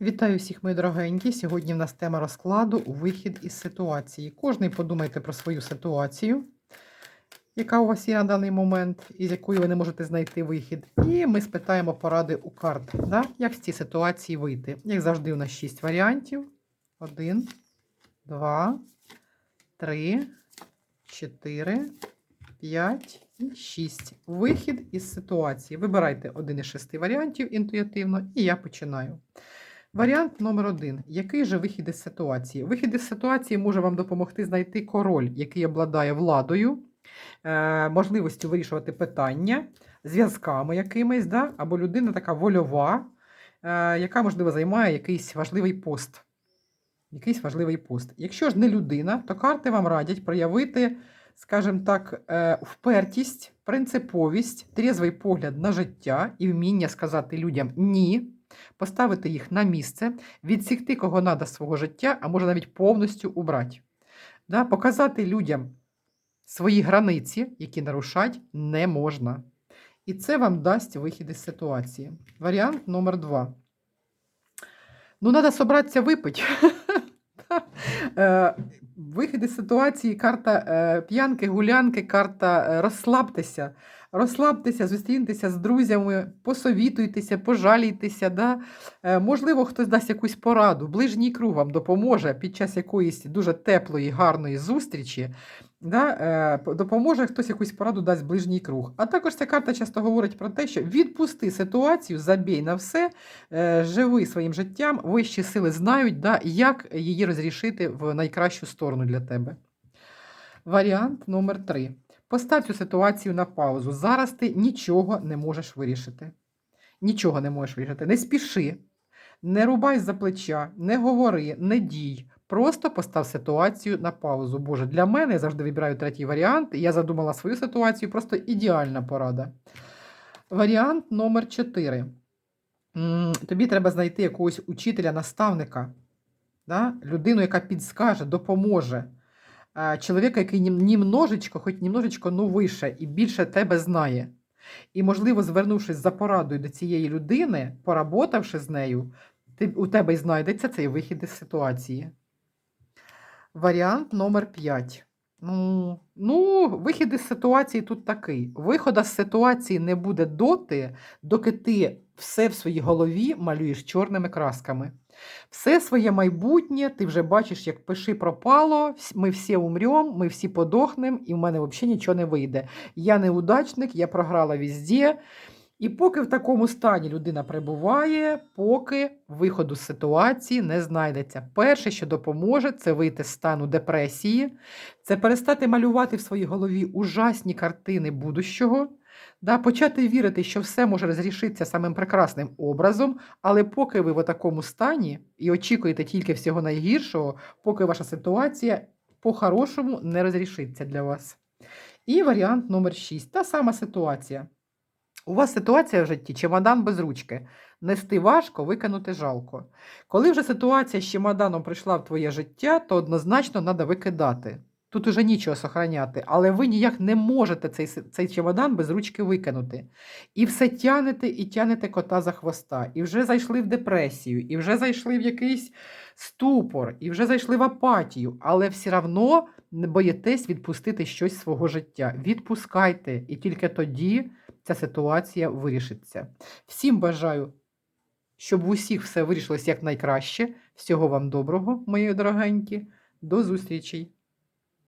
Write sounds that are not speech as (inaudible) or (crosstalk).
Вітаю всіх, мої дорогенькі. Сьогодні в нас тема розкладу вихід із ситуації. Кожний подумайте про свою ситуацію, яка у вас є на даний момент, із якої ви не можете знайти вихід. І ми спитаємо поради у карт, да? як з цієї ситуації вийти. Як завжди, у нас 6 варіантів: один, два, три, чотири, п'ять і шість. Вихід із ситуації. Вибирайте один із шести варіантів інтуїтивно, і я починаю. Варіант номер один. Який же вихід із ситуації? Вихід із ситуації може вам допомогти знайти король, який обладає владою, е, можливістю вирішувати питання, зв'язками якимись, да? або людина така вольова, е, яка, можливо, займає якийсь важливий пост. Якийсь важливий пост. Якщо ж не людина, то карти вам радять проявити, скажімо так, е, впертість, принциповість, трізвий погляд на життя і вміння сказати людям ні поставити їх на місце, відсікти кого надо свого життя, а може навіть повністю убрати. Да? Показати людям свої границі, які нарушати не можна. І це вам дасть вихід із ситуації. Варіант номер два. Ну, треба собратися випити. (laughs) Вихід із ситуації, карта е, п'янки, гулянки, карта е, розслабтеся. Розслабтеся, зустріньтеся з друзями, посовітуйтеся, пожалійтеся. Да? Е, Можливо, хтось дасть якусь пораду, ближній круг вам допоможе під час якоїсь дуже теплої, гарної зустрічі. Да? е, Допоможе хтось якусь пораду дасть ближній круг. А також ця карта часто говорить про те, що відпусти ситуацію, забій на все, е, живи своїм життям, вищі сили знають, да, як її розрішити в найкращу сторону для тебе. Варіант номер три. Постав цю ситуацію на паузу. Зараз ти нічого не можеш вирішити. Нічого не можеш вирішити. Не спіши, не рубай за плеча, не говори, не дій. Просто постав ситуацію на паузу. Боже, для мене я завжди вибираю третій варіант. Я задумала свою ситуацію, просто ідеальна порада. Варіант номер 4. Тобі треба знайти якогось учителя, наставника, да? людину, яка підскаже, допоможе. Е, Чоловіка, який нім- німножечко, хоч німножечко, ну вище і більше тебе знає. І, можливо, звернувшись за порадою до цієї людини, поработавши з нею, ти, у тебе й знайдеться цей вихід із ситуації. Варіант номер 5. Ну, ну, вихід із ситуації тут такий. Виходу з ситуації не буде доти, доки ти все в своїй голові малюєш чорними красками. Все своє майбутнє ти вже бачиш, як пиши пропало, ми всі умрем, ми всі подохнемо, і в мене взагалі нічого не вийде. Я неудачник, я програла везде. І поки в такому стані людина перебуває, поки виходу з ситуації не знайдеться. Перше, що допоможе, це вийти з стану депресії, це перестати малювати в своїй голові ужасні картини будущого, да, почати вірити, що все може розрішитися самим прекрасним образом, але поки ви в такому стані і очікуєте тільки всього найгіршого, поки ваша ситуація по-хорошому не розрішиться для вас. І варіант номер 6. Та сама ситуація. У вас ситуація в житті чемодан без ручки. Нести важко, викинути жалко. Коли вже ситуація з чемоданом прийшла в твоє життя, то однозначно треба викидати. Тут уже нічого сохраняти, але ви ніяк не можете цей, цей чемодан без ручки викинути. І все тянете і тянете кота за хвоста. І вже зайшли в депресію, і вже зайшли в якийсь ступор, і вже зайшли в апатію, але все одно не боїтесь відпустити щось з свого життя. Відпускайте, і тільки тоді ця ситуація вирішиться. Всім бажаю, щоб в усіх все вирішилось якнайкраще. Всього вам доброго, мої дорогенькі. До зустрічей!